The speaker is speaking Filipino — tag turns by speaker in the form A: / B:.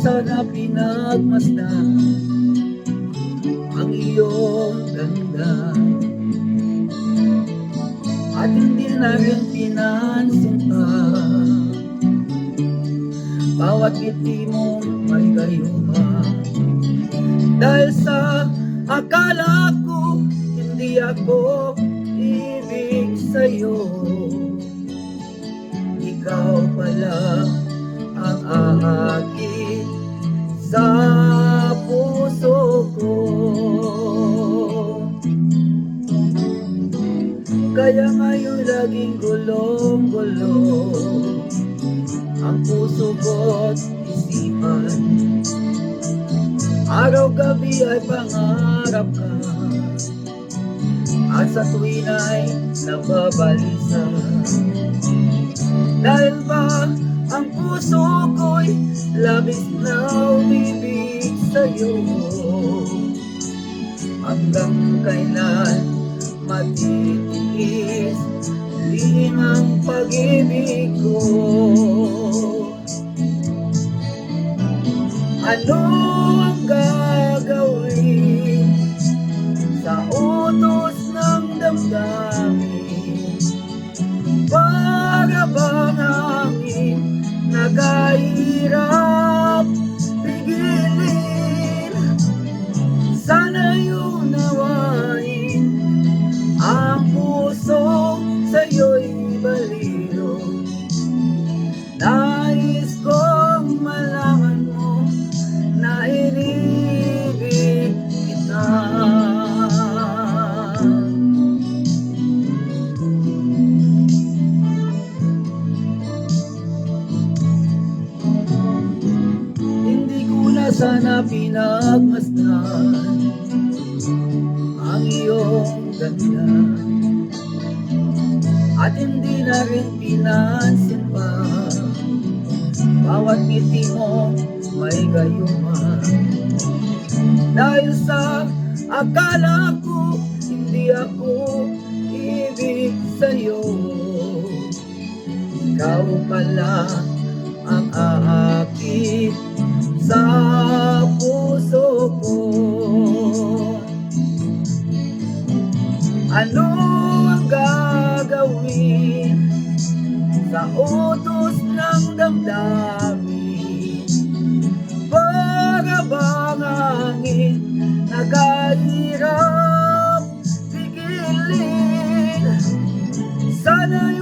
A: sana pinagmasdan ang iyong ganda at hindi na rin pinansin pa bawat ngiti mo may gayuma dahil sa akala ko hindi ako ibig sa'yo. Ikaw pala Kaya ngayon laging gulong-gulo Ang puso ko't isipan. Araw-gabi ay pangarap ka At sa tuwin ay nababalisa Dahil ba ang puso ko'y labis na umibig sa'yo? Hanggang kailan matitiis Lihim ang pag-ibig ko. Ano ang gagawin Sa utos ng damdamin? Para bang hangin Nagahirap Ko na pinagmasdan Ang iyong ganda. At hindi na rin pinansin pa Bawat ngiti mo may gayuma Dahil sa akala ko Hindi ako ibig sa'yo. Ikaw pala ang aakit sa puso ko. Ano gagawin sa utos ng damdamin? Para bang hangin nagahirap pigilin. Sana'y